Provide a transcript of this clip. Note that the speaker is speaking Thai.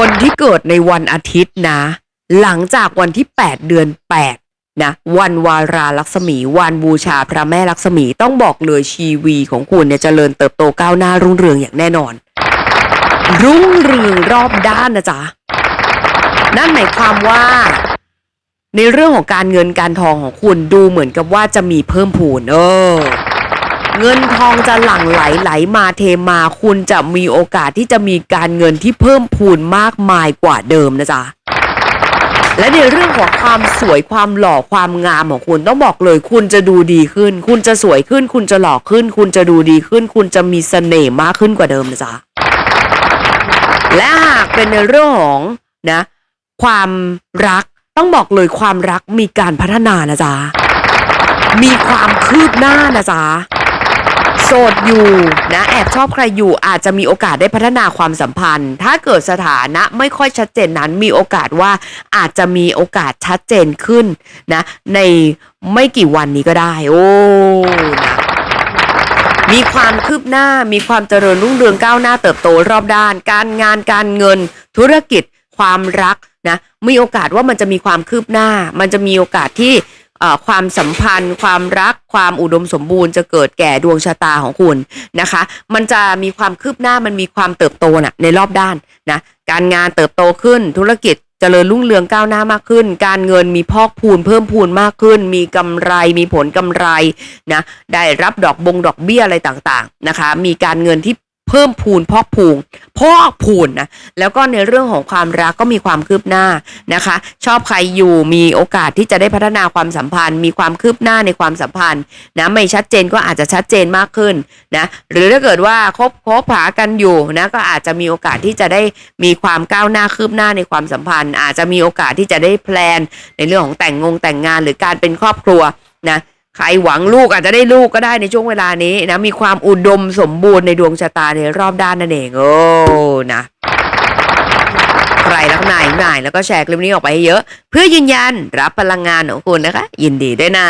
คนที่เกิดในวันอาทิตย์นะ หลังจากวันที่ 8 เดือน 8 นะ วันวาราลักษมี วันบูชาพระแม่ลักษมีต้องบอกเลยชีวีของคุณเนี่ยจเจริญเติบโตก้าวหน้ารุ่งเรืองอย่างแน่นอน รุ่งเรืองรอบด้านนะจ๊ะ นั่นหมายความว่า ในเรื่องของการเงินการทองของคุณดูเหมือนกับว่าจะมีเพิ่มพูนเออ เงินทองจะหลั่งไหลไหลมาเทมาคุณจะมีโอกาสที่จะมีการเงินที่เพิ่มพูนมากมายกว่าเดิมนะจ๊ะและในเรื่องของความสวยความหล่อความงามของคุณต้องบอกเลย คุณจะดูดีขึ้น คุณจะสวยขึ้น คุณจะหล่อขึ้น คุณจะดูดีขึ้น คุณจะมีเสน่ห์มากขึ้นกว่าเดิมนะจ๊ะและหากเป็นในเรื่องของนะความรักต้องบอกเลยความรักมีการพัฒนานะจ๊ะมีความคืบหน้านะจ๊ะ โสดอยู่นะแอบชอบใครอยู่อาจจะมีโอกาสได้พัฒนาความสัมพันธ์ ถ้าเกิดสถานะไม่ค่อยชัดเจนนั้นมีโอกาสว่าอาจจะมีโอกาสชัดเจนขึ้นนะในไม่กี่วันนี้ก็ได้ โอ้นะมีความคืบหน้ามีความเจริญรุ่งเรืองก้าวหน้าเติบโตรอบด้าน การงานการเงิน ธุรกิจความรักนะมีโอกาสว่ามันจะมีความคืบหน้า มันจะมีโอกาสที่ ความสัมพันธ์ ความรักความอุดมสมบูรณ์จะเกิดแก่ดวงชะตาของคุณนะคะ มันจะมีความคืบหน้ามันมีความเติบโตน่ะในรอบด้านนะการงานเติบโตขึ้นธุรกิจเจริญรุ่งเรืองก้าวหน้ามากขึ้น การเงินมีพอกพูนเพิ่มพูนมากขึ้น มีกำไรมีผลกำไรนะได้รับดอกบงดอกเบี้ยอะไรต่างๆนะคะ มีการเงินที่เพิ่มพูนพอกพูนพอกพูนนะแล้วก็ในเรื่องของความรักก็มีความคืบหน้านะคะ ชอบใครอยู่มีโอกาสที่จะได้พัฒนาความสัมพันธ์ มีความคืบหน้าในความสัมพันธ์นะไม่ชัดเจนก็อาจจะชัดเจนมากขึ้นนะหรือถ้าเกิดว่าคบคบหากันอยู่นะก็อาจจะมีโอกาสที่จะได้มีความก้าวหน้าคืบหน้าในความสัมพันธ์ อาจจะมีโอกาสที่จะได้แพลนในเรื่องของแต่งงงแต่งงานหรือการเป็นครอบครัวนะ ใครหวังลูกอาจจะได้ลูกก็ได้ในช่วงเวลานี้นะ มีความอุดมสมบูรณ์ในดวงชะตาในรอบด้านนั่นเองโอ้นะใครรักนายนายแล้วก็แชร์คลิปนี้ออกไปให้เยอะ เพื่อยืนยันรับพลังงานของคุณนะคะ ยินดีด้วยนะ